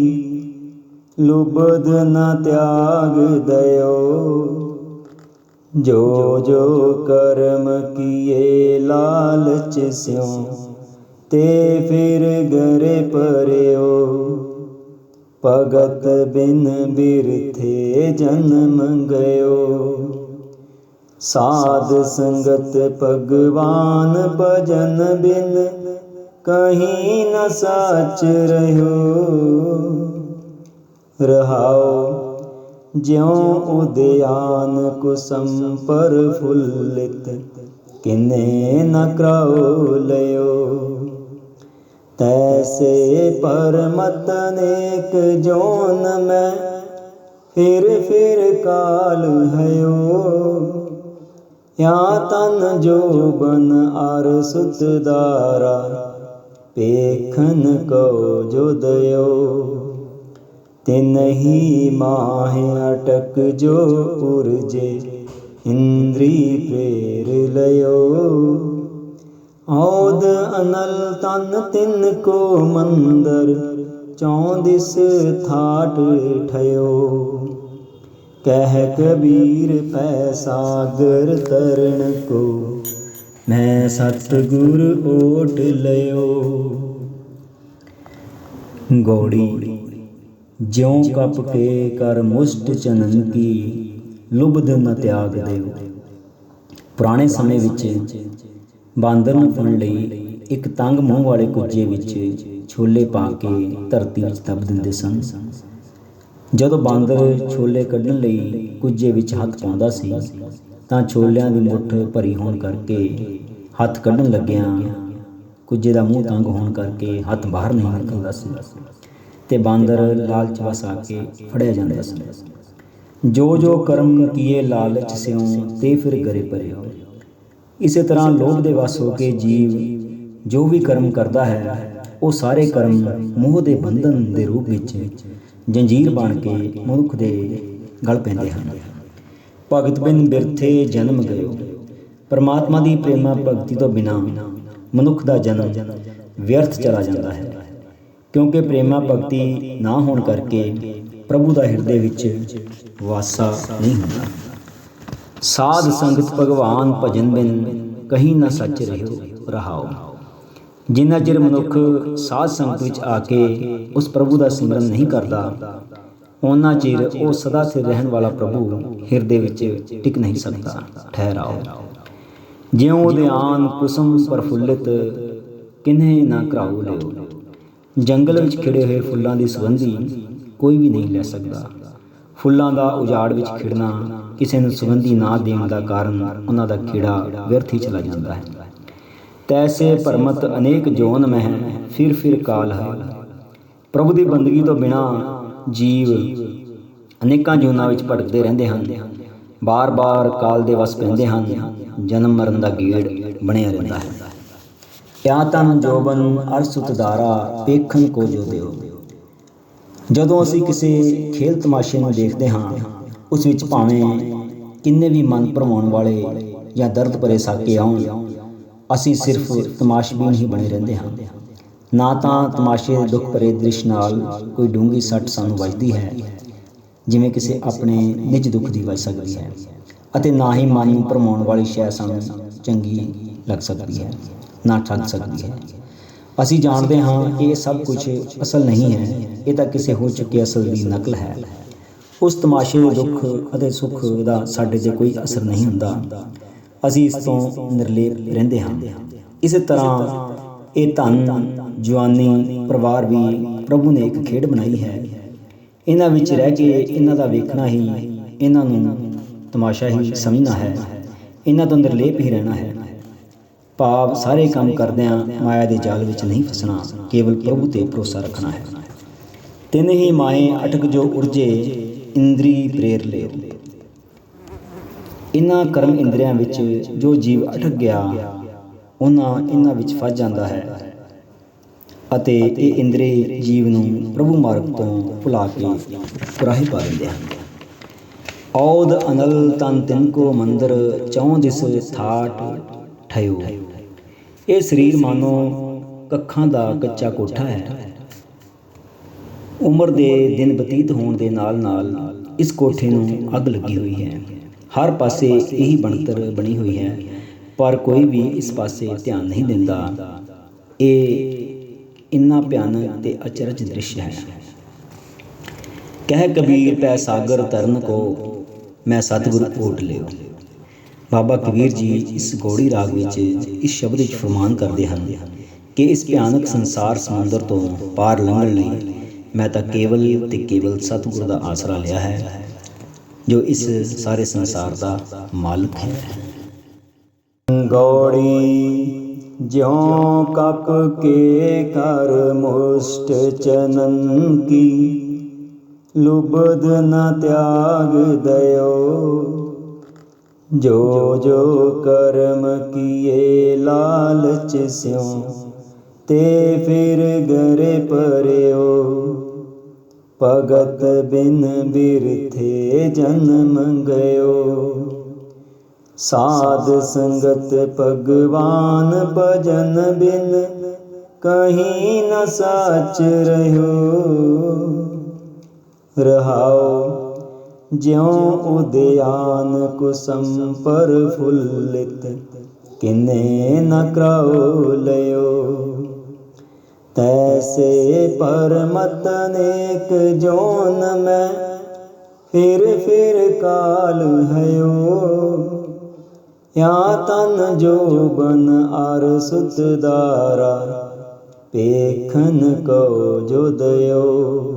ਲੁਬਦ ਨ ਤਿਆਗ ਦਇਓ। ਜੋ ਜੋ ਕਰਮ ਕੀਏ ਲਾਲਚ ਸਿਉ, ਤੇ ਫਿਰ ਗਰੇ ਪਰਿਓ। ਭਗਤ ਬਿਨ ਬਿਰਥੇ ਜਨਮ ਗਇਓ। ਸਾਧ ਸੰਗਤ ਭਗਵਾਨ ਭਜਨ ਬਿਨ ਕਹੀਂ ਨ ਸਾਚ ਰਹਿਓ। ਰਹਾਓ ਜਿਉ ਉਦਿਆਨ ਕੁਸਮ ਪਰ ਫੁੱਲਿਤ, ਕਿਨੇ ਨ ਕਰਾਉ ਲਿਓ ਤੈਸੇ ਪਰਮਤ ਨੇਕ ਜੋਨ ਮੈਂ, ਫਿਰ ਫਿਰ ਕਾਲ ਹਯੋ ਯਾ ਤਨ ਜੋਬਨ ਅਰ ਸੁਤ ਦਾਰਾ ਪੇਖਨ ਕੋ ਜੁਦਇਓ ਤਿਨਹੀ ਮਾਹ ਅਟਕ ਜੋ ਪੁਰਜੇ, ਇੰਦਰੀ ਪ੍ਰੇਰ ਲਿਓ ਔਦ ਅਨਲ ਤਨ ਤਿੰਨ ਕੋ ਮੰਦਰ ਚੌਂਦਿਸ ਥਾਟ ਠਇਓ। ਕਹਿ ਕਬੀਰ ਪੈ ਸਾਗਰ ਤਰਨ ਕੋ, ਮੈਂ ਸਤਿਗੁਰ ਓਟ ਲਿਓ ਗੋੜੀ ਜਿਉ ਕਪ ਕੇ ਕਰ ਮੁਸ਼ਟ ਚਨਨ ਕੀ, ਲੁਬਧ ਨ ਤਿਆਗ ਦਿਓ ਪੁਰਾਣੇ ਸਮੇਂ ਵਿੱਚ ਬਾਂਦਰ ਨੂੰ ਫੜਨ ਲਈ ਇੱਕ ਤੰਗ ਮੂੰਹ ਵਾਲੇ ਕੁੱਜੇ ਵਿੱਚ ਛੋਲੇ ਪਾ ਕੇ ਧਰਤੀ ਵਿੱਚ ਦੱਬ ਦਿੰਦੇ ਸਨ। ਜਦੋਂ ਬਾਂਦਰ ਛੋਲੇ ਕੱਢਣ ਲਈ ਕੁੱਜੇ ਵਿੱਚ ਹੱਥ ਪਾਉਂਦਾ ਸੀ, ਤਾਂ ਛੋਲਿਆਂ ਦੀ ਮੁੱਠ ਭਰੀ ਹੋਣ ਕਰਕੇ ਹੱਥ ਕੱਢਣ ਲੱਗਿਆਂ ਕੁੱਜੇ ਦਾ ਮੂੰਹ ਤੰਗ ਹੋਣ ਕਰਕੇ ਹੱਥ ਬਾਹਰ ਨਹੀਂ ਨਿਕਲਦਾ ਸੀ। ਤੇ ਬਾਂਦਰ ਲਾਲਚ ਵਸ ਆ ਕੇ ਫੜਿਆ ਜਾਂਦਾ ਸੀ। ਜੋ ਜੋ ਕਰਮ ਕੀਏ ਲਾਲਚ ਸਿਉ, ਤੇ ਫਿਰ ਗਰੇ ਪਰਿਓ ਇਸੇ ਤਰ੍ਹਾਂ ਲੋਭ ਦੇ ਵਸ ਹੋ ਕੇ ਜੀਵ ਜੋ ਵੀ ਕਰਮ ਕਰਦਾ ਹੈ, ਉਹ ਸਾਰੇ ਕਰਮ ਮੋਹ ਦੇ ਬੰਧਨ ਦੇ ਰੂਪ ਵਿੱਚ ਜੰਜੀਰ ਬਣ ਕੇ ਮਨੁੱਖ ਦੇ ਗਲ ਪੈਂਦੇ ਹਨ। ਭਗਤ ਬਿਨ ਬਿਰਥੇ ਜਨਮ ਗਇਓ। ਪਰਮਾਤਮਾ ਦੀ ਪ੍ਰੇਮਾ ਭਗਤੀ ਤੋਂ ਬਿਨਾ ਮਨੁੱਖ ਦਾ ਜਨਮ ਵਿਅਰਥ ਚਲਾ ਜਾਂਦਾ ਹੈ। ਕਿਉਂਕਿ ਪ੍ਰੇਮਾ ਭਗਤੀ ਨਾ ਹੋਣ ਕਰਕੇ ਪ੍ਰਭੂ ਦਾ ਹਿਰਦੇ ਵਿੱਚ ਵਾਸਾ ਨਹੀਂ ਹੁੰਦਾ। ਸਾਧ ਸੰਗਤ ਭਗਵਾਨ ਭਜਨ ਬਿਨ ਕਹੀਂ ਨਾ ਸੱਚ ਰਹਿਓ, ਰਹਾਓ। ਜਿੰਨਾ ਚਿਰ ਮਨੁੱਖ ਸਾਧ ਸੰਗਤ ਵਿੱਚ ਆ ਕੇ ਉਸ ਪ੍ਰਭੂ ਦਾ ਸਿਮਰਨ ਨਹੀਂ ਕਰਦਾ ਉਹਨਾਂ ਚਿਰ ਉਹ ਸਦਾ ਸਿਰ ਰਹਿਣ ਵਾਲਾ ਪ੍ਰਭੂ ਹਿਰਦੇ ਵਿੱਚ ਟਿਕ ਨਹੀਂ ਸਕਦਾ, ਠਹਿਰਾਓ। ਜਿਉ ਉਦਿਆਨ ਕੁਸਮ ਪ੍ਰਫੁੱਲਿਤ, ਕਿਨਹਿ ਨਾ ਕਰਾਉ ਲਿਓ। ਜੰਗਲ ਵਿੱਚ ਖਿੜੇ ਹੋਏ ਫੁੱਲਾਂ ਦੀ ਸੁਗੰਧੀ ਕੋਈ ਵੀ ਨਹੀਂ ਲੈ ਸਕਦਾ। ਫੁੱਲਾਂ ਦਾ ਉਜਾੜ ਵਿੱਚ ਖਿੜਨਾ ਕਿਸੇ ਨੂੰ ਸੁਗੰਧੀ ਨਾ ਦੇਣ ਦਾ ਕਾਰਨ ਉਹਨਾਂ ਦਾ ਖਿੜਾ ਵਿਅਰਥ ਹੀ ਚਲਾ ਜਾਂਦਾ ਹੈ। ਤੈਸੇ ਭਰਮਤ ਅਨੇਕ ਜੋਨ ਮਹਿ, ਫਿਰ ਫਿਰ ਕਾਲ ਹੈ। ਪ੍ਰਭੂ ਦੀ ਬੰਦਗੀ ਤੋਂ ਬਿਨਾ ਜੀਵ ਅਨੇਕਾਂ ਜੋਨਾਂ ਵਿੱਚ ਭਟਕਦੇ ਰਹਿੰਦੇ ਹਨ। ਬਾਰ-ਬਾਰ ਕਾਲ ਦੇ ਵਸ ਪੈਂਦੇ ਹਨ। ਜਨਮ ਮਰਨ ਦਾ ਗੇੜ ਬਣਿਆ ਰਹਿੰਦਾ ਹੈ। ਕਿਆ ਤਨ ਜੋਬਨ ਅਰਸੁਤ ਦਾਰਾ ਪੇਖਨ ਕੋ ਜੋ ਦਿਓ। ਜਦੋਂ ਅਸੀਂ ਕਿਸੇ ਖੇਲ ਤਮਾਸ਼ੇ ਨੂੰ ਦੇਖਦੇ ਹਾਂ, ਉਸ ਵਿੱਚ ਭਾਵੇਂ ਕਿੰਨੇ ਵੀ ਮਨ ਭਰਮਾਉਣ ਵਾਲੇ ਜਾਂ ਦਰਦ ਭਰੇ ਸਾਕੇ ਆਉਣ, ਅਸੀਂ ਸਿਰਫ ਤਮਾਸ਼ਬੀਨ ਹੀ ਬਣੇ ਰਹਿੰਦੇ ਹਾਂ। ਨਾ ਤਾਂ ਤਮਾਸ਼ੇ ਦੇ ਦੁੱਖ ਭਰੇ ਦ੍ਰਿਸ਼ ਨਾਲ ਕੋਈ ਡੂੰਗੀ ਸੱਟ ਸਾਨੂੰ ਵੱਜਦੀ ਹੈ, ਜਿਵੇਂ ਕਿਸੇ ਆਪਣੇ ਨਿੱਜ ਦੁੱਖ ਦੀ ਵੱਜ ਸਕਦੀ ਹੈ ਅਤੇ ਨਾ ਹੀ ਮਨ ਨੂੰ ਭਰਮਾਉਣ ਵਾਲੀ ਸ਼ੈ ਸਾਨੂੰ ਚੰਗੀ ਲੱਗ ਸਕਦੀ ਹੈ। ਨਾ ਠੱਗ ਸਕਦੀ ਹੈ। ਅਸੀਂ ਜਾਣਦੇ ਹਾਂ ਕਿ ਇਹ ਸਭ ਕੁਝ ਅਸਲ ਨਹੀਂ ਹੈ। ਇਹ ਤਾਂ ਕਿਸੇ ਹੋ ਚੁੱਕੇ ਅਸਲ ਦੀ ਨਕਲ ਹੈ। ਉਸ ਤਮਾਸ਼ੇ ਦੇ ਦੁੱਖ ਅਤੇ ਸੁੱਖ ਦਾ ਸਾਡੇ ਤੇ ਕੋਈ ਅਸਰ ਨਹੀਂ ਹੁੰਦਾ। ਅਸੀਂ ਇਸ ਤੋਂ ਨਿਰਲੇਪ ਰਹਿੰਦੇ ਹਾਂ। ਇਸੇ ਤਰ੍ਹਾਂ ਇਹ ਧਨ, ਜਵਾਨੀ, ਪਰਿਵਾਰ ਵੀ ਪ੍ਰਭੂ ਨੇ ਇੱਕ ਖੇਡ ਬਣਾਈ ਹੈ। ਇਹਨਾਂ ਵਿੱਚ ਰਹਿ ਕੇ ਇਹਨਾਂ ਦਾ ਵੇਖਣਾ ਹੀ ਇਹਨਾਂ ਨੂੰ ਤਮਾਸ਼ਾ ਹੀ ਸਮਝਣਾ ਹੈ। ਇਹਨਾਂ ਤੋਂ ਨਿਰਲੇਪ ਹੀ ਰਹਿਣਾ ਹੈ। ਭਾਵ ਸਾਰੇ ਕੰਮ ਕਰਦਿਆਂ ਮਾਇਆ ਦੇ ਜਾਲ ਵਿੱਚ ਨਹੀਂ ਫਸਣਾ, ਕੇਵਲ ਪ੍ਰਭੂ ਤੇ ਭਰੋਸਾ ਰੱਖਣਾ ਹੈ। ਤਿੰਨ ਹੀ ਮਾਏ ਅਟਕ ਜੋ ਉਰਜੇ, ਇੰਦਰੀ ਪ੍ਰੇਰ ਲੈ। ਇਨ੍ਹਾਂ ਕਰਮ ਇੰਦਰੀਆਂ ਵਿੱਚ ਜੋ ਜੀਵ ਅਟਕ ਗਿਆ ਉਹਨਾਂ ਇਹਨਾਂ ਵਿੱਚ ਫਸ ਜਾਂਦਾ ਹੈ ਅਤੇ ਇਹ ਇੰਦਰੀ ਜੀਵ ਨੂੰ ਪ੍ਰਭੂ ਮਾਰਗ ਤੋਂ ਭੁਲਾ ਕੇ ਕੁਰਾਹੀ ਪਾ ਦਿੰਦੇ ਹਨ। ਔਦ ਅਨਲ ਤਨ ਤਿਨ ਕੋ ਮੰਦਰ, ਚੌਂ ਦਿਸ ਥਾਟ ਠਇਓ। ਇਹ ਸਰੀਰ ਮਾਨੋ ਕੱਖਾਂ ਦਾ ਕੱਚਾ ਕੋਠਾ ਹੈ। ਉਮਰ ਦੇ ਦਿਨ ਬਤੀਤ ਹੋਣ ਦੇ ਨਾਲ ਨਾਲ ਇਸ ਕੋਠੇ ਨੂੰ ਅੱਗ ਲੱਗੀ ਹੋਈ ਹੈ। ਹਰ ਪਾਸੇ ਇਹੀ ਬਣਤਰ ਬਣੀ ਹੋਈ ਹੈ, ਪਰ ਕੋਈ ਵੀ ਇਸ ਪਾਸੇ ਧਿਆਨ ਨਹੀਂ ਦਿੰਦਾ। ਇਹ ਇੰਨਾ ਭਿਆਨਕ ਤੇ ਅਚਰਜ ਦ੍ਰਿਸ਼ ਹੈ। ਕਹਿ ਕਬੀਰ, ਪੈ ਸਾਗਰ ਤਰਨ ਕੋ, ਮੈਂ ਸਤਿਗੁਰ ਓਟ ਲਿਓ। ਬਾਬਾ ਕਬੀਰ ਜੀ ਇਸ ਗੋੜੀ ਰਾਗ ਵਿੱਚ ਇਸ ਸ਼ਬਦ ਵਿੱਚ ਫਰਮਾਨ ਕਰਦੇ ਹਨ ਕਿ ਇਸ ਭਿਆਨਕ ਸੰਸਾਰ ਸਮੁੰਦਰ ਤੋਂ ਪਾਰ ਲੰਘਣ ਲਈ ਮੈਂ ਤਾਂ ਕੇਵਲ ਤੇ ਕੇਵਲ ਸਤਿਗੁਰ ਦਾ ਆਸਰਾ ਲਿਆ ਹੈ, ਜੋ ਇਸ ਸਾਰੇ ਸੰਸਾਰ ਦਾ ਮਾਲਕ ਹੈ। ਗੋੜੀ ਜਿਉ ਕਪ ਕੇ ਕਰ ਮੁਸ਼ਟ ਚਨਨ ਕੀ ਲੁਬਦ ਨ ਤਿਆਗ ਦਇਓ। ਜੋ ਜੋ ਕਰਮ ਕੀਏ ਲਾਲਚ ਸਿਉ, ਤੇ ਫਿਰ ਗਰੇ ਪਰਿਓ। ਭਗਤ ਬਿਨ ਬਿਰਥੇ ਜਨਮ ਗਇਓ ਸਾਧ ਸੰਗਤ ਭਗਵਾਨ ਭਜਨ ਬਿਨ ਕਹੀਂ ਨ ਸਾਚ ਰਹਿਓ। ਰਹਾਓ ਜਿਉ ਉਦਿਆਨ ਕੁਸਮ ਪਰ ਫੁੱਲਿਤ ਕਿਨੇ ਨ ਕਰਾਉ ਲਿਓ। ਤੈਸੇ ਪਰਮਤ ਨੇਕ ਜੋਨ ਮੈਂ, ਫਿਰ ਫਿਰ ਕਾਲ ਹਯੋ ਯਾ ਤਨ ਜੋਬਨ ਅਰ ਸੁਤ ਦਾਰਾ ਪੇਖਨ ਕੋ ਜੁਦਇਓ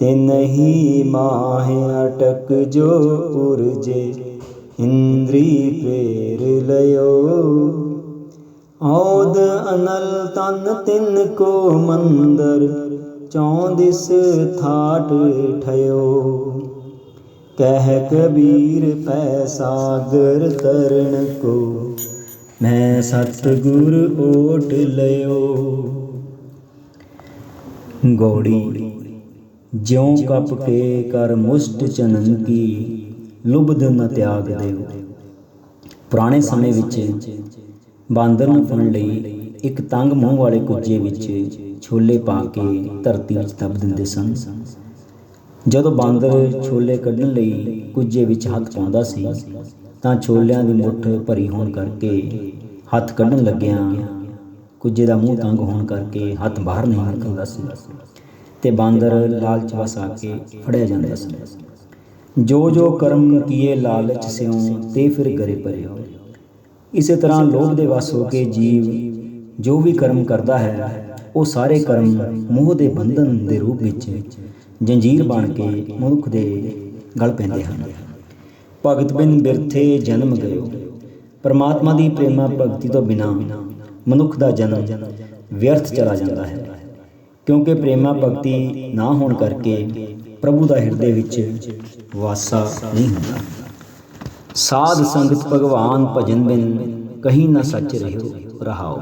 ਤਿਨ ਹੀ ਮਾਹ ਅਟਕ ਜੋ ਉਰਜੇ ਇੰਦਰੀ ਪ੍ਰੇਰ ਲਿਓ ਔਦ ਅਨਲ ਤਨ ਤਿਨ ਕੋ ਮੰਦਰ ਚੌਂਦਿਸ ਥਾਟ ਠਇਓ। ਕਹਿ ਕਬੀਰ ਪੈ ਸਾਗਰ ਤਰਨ ਕੋ, ਮੈਂ ਸਤਿਗੁਰ ਓਟ ਲਿਓ ਗੋੜੀ ਜਿਉਂ ਕਪ ਕੇ ਕਰ ਮੁਸ਼ਟ ਚਨਨ ਕੀ, ਲੁਬਧ ਨ ਤਿਆਗ ਦਿਓ ਪੁਰਾਣੇ ਸਮੇਂ ਵਿੱਚ ਬਾਂਦਰ ਨੂੰ ਫੜਨ ਲਈ ਇੱਕ ਤੰਗ ਮੂੰਹ ਵਾਲੇ ਕੁੱਜੇ ਵਿੱਚ ਛੋਲੇ ਪਾ ਕੇ ਧਰਤੀ ਵਿੱਚ ਦੱਬ ਦਿੰਦੇ ਸਨ। ਜਦੋਂ ਬਾਂਦਰ ਛੋਲੇ ਕੱਢਣ ਲਈ ਕੁੱਜੇ ਵਿੱਚ ਹੱਥ ਪਾਉਂਦਾ ਸੀ, ਤਾਂ ਛੋਲਿਆਂ ਦੀ ਮੁੱਠ ਭਰੀ ਹੋਣ ਕਰਕੇ ਹੱਥ ਕੱਢਣ ਲੱਗਿਆਂ ਕੁੱਜੇ ਦਾ ਮੂੰਹ ਤੰਗ ਹੋਣ ਕਰਕੇ ਹੱਥ ਬਾਹਰ ਨਹੀਂ ਨਿਕਲਦਾ ਸੀ। ਤੇ ਬਾਂਦਰ ਲਾਲਚ ਵਸ ਆ ਕੇ ਫੜਿਆ ਜਾਂਦਾ ਸੀ। ਜੋ ਜੋ ਕਰਮ ਕੀਏ ਲਾਲਚ ਸਿਉ, ਤੇ ਫਿਰ ਗਰੇ ਪਰਿਓ ਇਸੇ ਤਰ੍ਹਾਂ ਲੋਭ ਦੇ ਵਸ ਹੋ ਕੇ ਜੀਵ ਜੋ ਵੀ ਕਰਮ ਕਰਦਾ ਹੈ, ਉਹ ਸਾਰੇ ਕਰਮ ਮੋਹ ਦੇ ਬੰਧਨ ਦੇ ਰੂਪ ਵਿੱਚ ਜੰਜੀਰ ਬਣ ਕੇ ਮਨੁੱਖ ਦੇ ਗਲ ਪੈਂਦੇ ਹਨ। ਭਗਤ ਬਿਨ ਬਿਰਥੇ ਜਨਮ ਗਇਓ। ਪਰਮਾਤਮਾ ਦੀ ਪ੍ਰੇਮਾ ਭਗਤੀ ਤੋਂ ਬਿਨਾ ਮਨੁੱਖ ਦਾ ਜਨਮ ਵਿਅਰਥ ਚਲਾ ਜਾਂਦਾ ਹੈ। ਕਿਉਂਕਿ ਪ੍ਰੇਮਾ ਭਗਤੀ ਨਾ ਹੋਣ ਕਰਕੇ ਪ੍ਰਭੂ ਦਾ ਹਿਰਦੇ ਵਿੱਚ ਵਾਸਾ ਨਹੀਂ ਹੁੰਦਾ। ਸਾਧ ਸੰਗਤ ਭਗਵਾਨ ਭਜਨ ਬਿਨ ਕਹੀਂ ਨਾ ਸੱਚ ਰਹਿਓ, ਰਹਾਓ।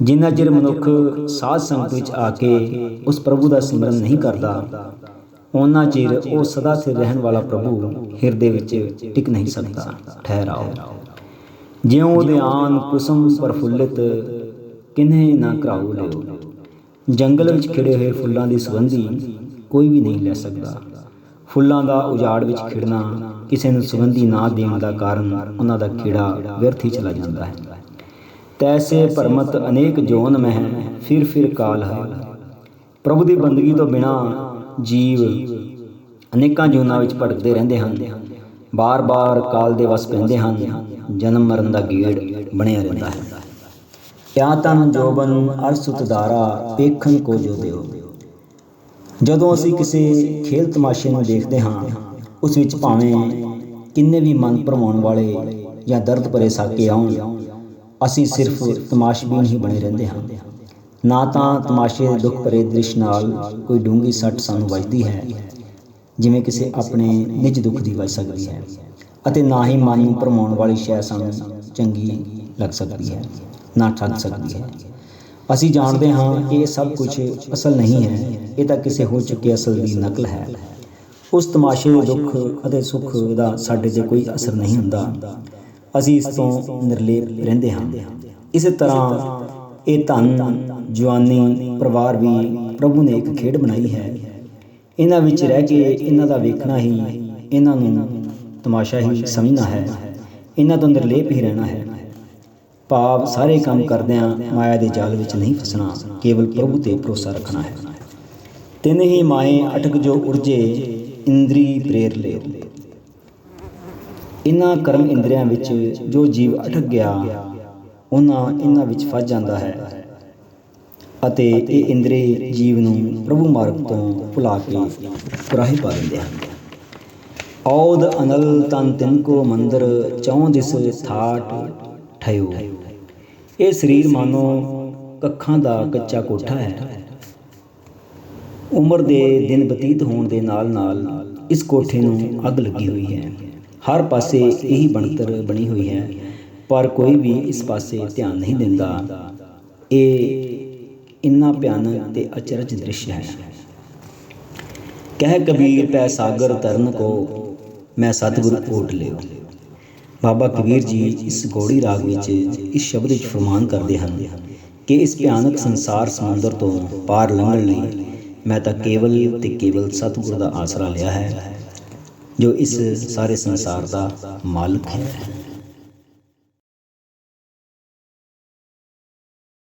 ਜਿੰਨਾ ਚਿਰ ਮਨੁੱਖ ਸਾਧ ਸੰਗਤ ਵਿੱਚ ਆ ਕੇ ਉਸ ਪ੍ਰਭੂ ਦਾ ਸਿਮਰਨ ਨਹੀਂ ਕਰਦਾ ਉਹਨਾਂ ਚਿਰ ਉਹ ਸਦਾ ਸਿਰ ਰਹਿਣ ਵਾਲਾ ਪ੍ਰਭੂ ਹਿਰਦੇ ਵਿੱਚ ਟਿਕ ਨਹੀਂ ਸਕਦਾ, ਠਹਿਰਾਓ। ਜਿਉ ਉਦਿਆਨ ਕੁਸਮ ਪ੍ਰਫੁੱਲਿਤ, ਕਿਨਹਿ ਨਾ ਕਰਾਉ ਲਿਓ ਜੰਗਲ ਵਿੱਚ ਖਿੜੇ ਹੋਏ ਫੁੱਲਾਂ ਦੀ ਸੁਗੰਧੀ ਕੋਈ ਵੀ ਨਹੀਂ ਲੈ ਸਕਦਾ। ਫੁੱਲਾਂ ਦਾ ਉਜਾੜ ਵਿੱਚ ਖਿੜਨਾ ਕਿਸੇ ਨੂੰ ਸੁਗੰਧੀ ਨਾ ਦੇਣ ਦਾ ਕਾਰਨ ਉਹਨਾਂ ਦਾ ਕੀੜਾ ਵਿਅਰਥ ਹੀ ਚਲਾ ਜਾਂਦਾ ਹੈ। ਤੈਸੇ ਪਰਮਤ ਅਨੇਕ ਜੋਨ ਮਹਿ, ਫਿਰ ਫਿਰ ਕਾਲ ਹੈ। ਪ੍ਰਭੂ ਦੀ ਬੰਦਗੀ ਤੋਂ ਬਿਨਾ ਜੀਵ ਅਨੇਕਾਂ ਜੋਨਾਂ ਵਿੱਚ ਭਟਕਦੇ ਰਹਿੰਦੇ ਹਨ। ਬਾਰ-ਬਾਰ ਕਾਲ ਦੇ ਵਸ ਪੈਂਦੇ ਹਨ। ਜਨਮ ਮਰਨ ਦਾ ਗੇੜ ਬਣਿਆ ਰਹਿੰਦਾ ਹੈ। ਕਿਆ ਤਨ ਜੋਬਨ ਅਰਸੁਤ ਧਾਰਾ ਪੇਖਨ ਕੋ ਜੋ ਦਿਓ। ਜਦੋਂ ਅਸੀਂ ਕਿਸੇ ਖੇਲ ਤਮਾਸ਼ੇ ਨੂੰ ਦੇਖਦੇ ਹਾਂ, ਉਸ ਵਿੱਚ ਭਾਵੇਂ ਕਿੰਨੇ ਵੀ ਮਨ ਭਰਮਾਉਣ ਵਾਲੇ ਜਾਂ ਦਰਦ ਭਰੇ ਸਾਕੇ ਆਉਣ, ਅਸੀਂ ਸਿਰਫ ਤਮਾਸ਼ਬੀਨ ਹੀ ਬਣੇ ਰਹਿੰਦੇ ਹਾਂ। ਨਾ ਤਾਂ ਤਮਾਸ਼ੇ ਦੇ ਦੁੱਖ ਭਰੇ ਦ੍ਰਿਸ਼ ਨਾਲ ਕੋਈ ਡੂੰਗੀ ਸੱਟ ਸਾਨੂੰ ਵੱਜਦੀ ਹੈ, ਜਿਵੇਂ ਕਿਸੇ ਆਪਣੇ ਨਿੱਜ ਦੁੱਖ ਦੀ ਵੱਜ ਸਕਦੀ ਹੈ, ਅਤੇ ਨਾ ਹੀ ਮਨ ਨੂੰ ਭਰਮਾਉਣ ਵਾਲੀ ਸ਼ੈ ਸਾਨੂੰ ਚੰਗੀ ਲੱਗ ਸਕਦੀ ਹੈ, ਨਾ ਠੱਗ ਸਕਦੀ ਹੈ। ਅਸੀਂ ਜਾਣਦੇ ਹਾਂ ਕਿ ਇਹ ਸਭ ਕੁਝ ਅਸਲ ਨਹੀਂ ਹੈ, ਇਹ ਤਾਂ ਕਿਸੇ ਹੋ ਚੁੱਕੇ ਅਸਲ ਦੀ ਨਕਲ ਹੈ। ਉਸ ਤਮਾਸ਼ੇ ਦੇ ਦੁੱਖ ਅਤੇ ਸੁੱਖ ਦਾ ਸਾਡੇ ਤੇ ਕੋਈ ਅਸਰ ਨਹੀਂ ਹੁੰਦਾ। ਅਸੀਂ ਇਸ ਤੋਂ ਨਿਰਲੇਪ ਰਹਿੰਦੇ ਹਾਂ। ਇਸੇ ਤਰ੍ਹਾਂ ਇਹ ਧਨ, ਜਵਾਨੀ, ਪਰਿਵਾਰ ਵੀ ਪ੍ਰਭੂ ਨੇ ਇੱਕ ਖੇਡ ਬਣਾਈ ਹੈ। ਇਹਨਾਂ ਵਿੱਚ ਰਹਿ ਕੇ ਇਹਨਾਂ ਦਾ ਵੇਖਣਾ ਹੀ ਇਹਨਾਂ ਨੂੰ ਤਮਾਸ਼ਾ ਹੀ ਸਮਝਣਾ ਹੈ। ਇਹਨਾਂ ਤੋਂ ਨਿਰਲੇਪ ਹੀ ਰਹਿਣਾ ਹੈ। ਭਾਵ ਸਾਰੇ ਕੰਮ ਕਰਦਿਆਂ ਮਾਇਆ ਦੇ ਜਾਲ ਵਿੱਚ ਨਹੀਂ ਫਸਣਾ, ਕੇਵਲ ਪ੍ਰਭੂ ਤੇ ਭਰੋਸਾ ਰੱਖਣਾ ਹੈ। ਤਿੰਨ ਹੀ ਮਾਏ ਅਟਕ ਜੋ ਉਰਜੇ, ਇੰਦਰੀ ਪ੍ਰੇਰ ਲੈ ਇਨ੍ਹਾਂ ਕਰਮ ਇੰਦਰੀਆਂ ਵਿੱਚ ਜੋ ਜੀਵ ਅਟਕ ਗਿਆ ਉਹਨਾਂ ਇਹਨਾਂ ਵਿੱਚ ਫਸ ਜਾਂਦਾ ਹੈ ਅਤੇ ਇਹ ਇੰਦਰੀ ਜੀਵ ਨੂੰ ਪ੍ਰਭੂ ਮਾਰਗ ਤੋਂ ਭੁਲਾ ਕੇ ਕੁਰਾਹੇ ਪਾ ਦਿੰਦੇ ਹਨ। ਔਦ ਅਨਲ ਤਨ ਤਿਨ ਕੋ ਮੰਦਰ, ਚੌਂ ਦਿਸ ਥਾਟ ਠਇਓ ਇਹ ਸਰੀਰ ਮਾਨੋ ਕੱਖਾਂ ਦਾ ਕੱਚਾ ਕੋਠਾ ਹੈ। ਉਮਰ ਦੇ ਦਿਨ ਬਤੀਤ ਹੋਣ ਦੇ ਨਾਲ ਨਾਲ ਇਸ ਕੋਠੇ ਨੂੰ ਅੱਗ ਲੱਗੀ ਹੋਈ ਹੈ। ਹਰ ਪਾਸੇ ਇਹੀ ਬਣਤਰ ਬਣੀ ਹੋਈ ਹੈ, ਪਰ ਕੋਈ ਵੀ ਇਸ ਪਾਸੇ ਧਿਆਨ ਨਹੀਂ ਦਿੰਦਾ। ਇਹ ਇੰਨਾ ਭਿਆਨਕ ਤੇ ਅਚਰਜ ਦ੍ਰਿਸ਼ ਹੈ। ਕਹਿ ਕਬੀਰ, ਪੈ ਸਾਗਰ ਤਰਨ ਕੋ, ਮੈਂ ਸਤਿਗੁਰ ਓਟ ਲਿਓ। ਬਾਬਾ ਕਬੀਰ ਜੀ ਇਸ ਗੋੜੀ ਰਾਗ ਵਿੱਚ ਇਸ ਸ਼ਬਦ ਵਿੱਚ ਫਰਮਾਨ ਕਰਦੇ ਹਨ ਕਿ ਇਸ ਭਿਆਨਕ ਸੰਸਾਰ ਸਮੁੰਦਰ ਤੋਂ ਪਾਰ ਲੰਘਣ ਲਈ ਮੈਂ ਤਾਂ ਕੇਵਲ ਤੇ ਕੇਵਲ ਸਤਿਗੁਰ ਦਾ ਆਸਰਾ ਲਿਆ ਹੈ, ਜੋ ਇਸ ਸਾਰੇ ਸੰਸਾਰ ਦਾ ਮਾਲਕ ਹੈ।